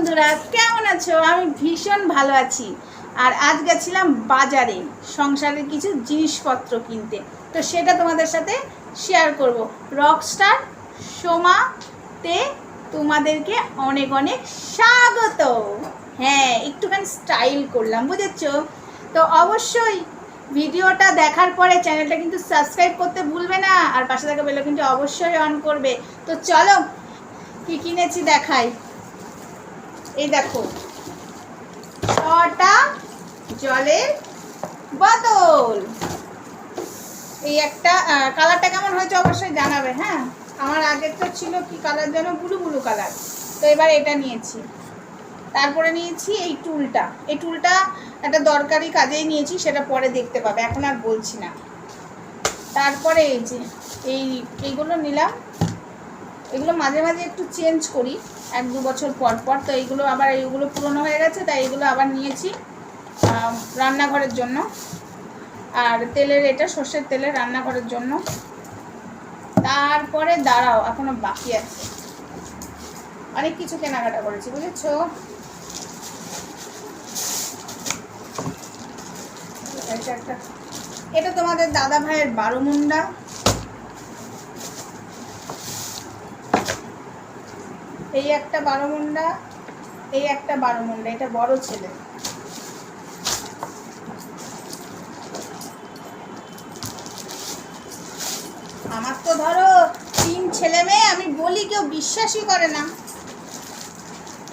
বন্ধুরা, কেমন আছো? আমি ভীষণ ভালো আছি। আর আজ গেছিলাম বাজারে, সংসারের কিছু জিনিসপত্র কিনতে। তো সেটা তোমাদের সাথে শেয়ার করব। রকস্টার সোমাতে তোমাদেরকে অনেক অনেক স্বাগত। হ্যাঁ একটুখানি স্টাইল করলাম, বুঝেছ? তো অবশ্যই ভিডিওটা দেখার পরে চ্যানেলটা কিন্তু সাবস্ক্রাইব করতে ভুলবে না, আর পাশে থাকা বেলে কিন্তু অবশ্যই অন করবে। তো চলো, কি কিনেছি দেখাই। এই দেখো। ছটা জলের বোতল। এই একটা কালারটা কেমন হয়েছে অবশ্যই জানাবে হ্যাঁ? আমার আগের তো ছিল কি কালার যেন? ব্লু ব্লু কালার তো এবার এটা নিয়েছি। তারপরে নিয়েছি এই টুলটা। এই টুলটা একটা দরকারি কাজেই নিয়েছি, সেটা পরে দেখতে পাবে। এখন আর বলছি না। তারপরে এই যে, এই, এইগুলো নিলাম। এগুলো মাঝে মাঝে একটু চেঞ্জ করি, এক দু বছর পর পর। তো এইগুলো আবার, এইগুলো পুরনো হয়ে গেছে, তাই এগুলো আবার নিয়েছি রান্নাঘরের জন্য। আর তেলের, এটা সর্ষের তেলের রান্নাঘরের জন্য। তারপরে দাঁড়াও, এখনও বাকি আছে। অনেক কিছু কেনাকাটা করেছি, বুঝেছ? একটা এটা তোমাদের দাদা ভাইয়ের বারো মুন্ডা। এই একটা বারো মুন্ডা, এই একটা বারো মুন্ডা, এটা বড় ছেলে। আমার তো ধরো তিন ছেলে মেয়ে, আমি বলি কেউ বিশ্বাসই করে না।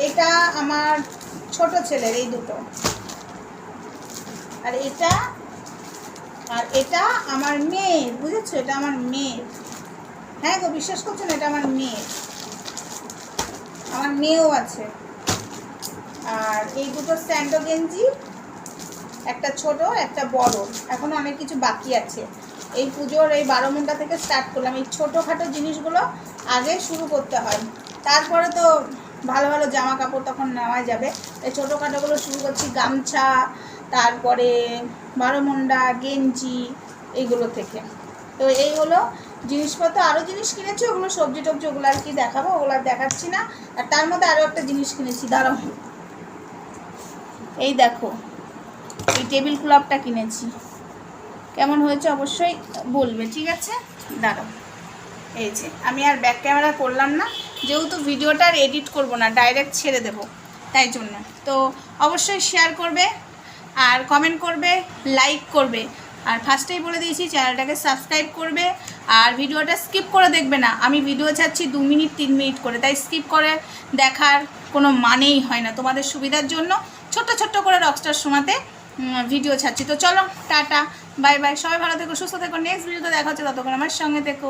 এটা আমার ছোট ছেলের এই দুটো। আর এটা আর এটা আমার মেয়ের, বুঝেছ? এটা আমার মেয়ের। হ্যাঁ গো, বিশ্বাস করছ না? এটা আমার মেয়ের। আমার মেয়েও আছে। আর এই দুটো স্যান্ডো গেঞ্জি, একটা ছোট, একটা বড়। এখনও অনেক কিছু বাকি আছে। এই পুজোর এই বারো মুন্ডা থেকে স্টার্ট করলাম। এই ছোটোখাটো জিনিসগুলো আগে শুরু করতে হয়। তারপরে তো ভালো ভালো জামা কাপড় তখন নেওয়া যাবে। এই ছোটোখাটোগুলো শুরু করছি গামছা, তারপরে বারো মুন্ডা গেঞ্জি, এইগুলো থেকে। তো এই হলো জিনিসপত্র আরও জিনিস কিনেছি, ওগুলো সবজি টবজি ওগুলো আর কি দেখাবো, ওগুলো আর দেখাচ্ছি না। আর তার মধ্যে আরও একটা জিনিস কিনেছি, দাঁড়াও। এই দেখো, এই টেবিল ক্লথটা কিনেছি। কেমন হয়েছে অবশ্যই বলবে, ঠিক আছে? দাঁড়াও। এই যে, আমি আর ব্যাক ক্যামেরা করলাম না, যেহেতু ভিডিওটা আর এডিট করব না ডাইরেক্ট ছেড়ে দেব, তাই জন্য। তো অবশ্যই শেয়ার করবে, আর কমেন্ট করবে লাইক করবে। আর ফার্স্টেই বলে দিয়েছি, চ্যানেলটাকে সাবস্ক্রাইব করবে আর ভিডিওটা স্কিপ করে দেখবে না। আমি ভিডিও ছাড়ছি দু মিনিট, তিন মিনিট করে, তাই স্কিপ করে দেখার কোনো মানেই হয় না। তোমাদের সুবিধার জন্য ছোট্ট ছোট্ট করে রকস্টার শোনাতে ভিডিও ছাড়ছি। তো চলো, টাটা, বাই বাই, সবাই ভালো থেকো, সুস্থ থেকো। নেক্সট ভিডিওতে দেখা হচ্ছে, ততক্ষণ আমার সঙ্গে থেকো।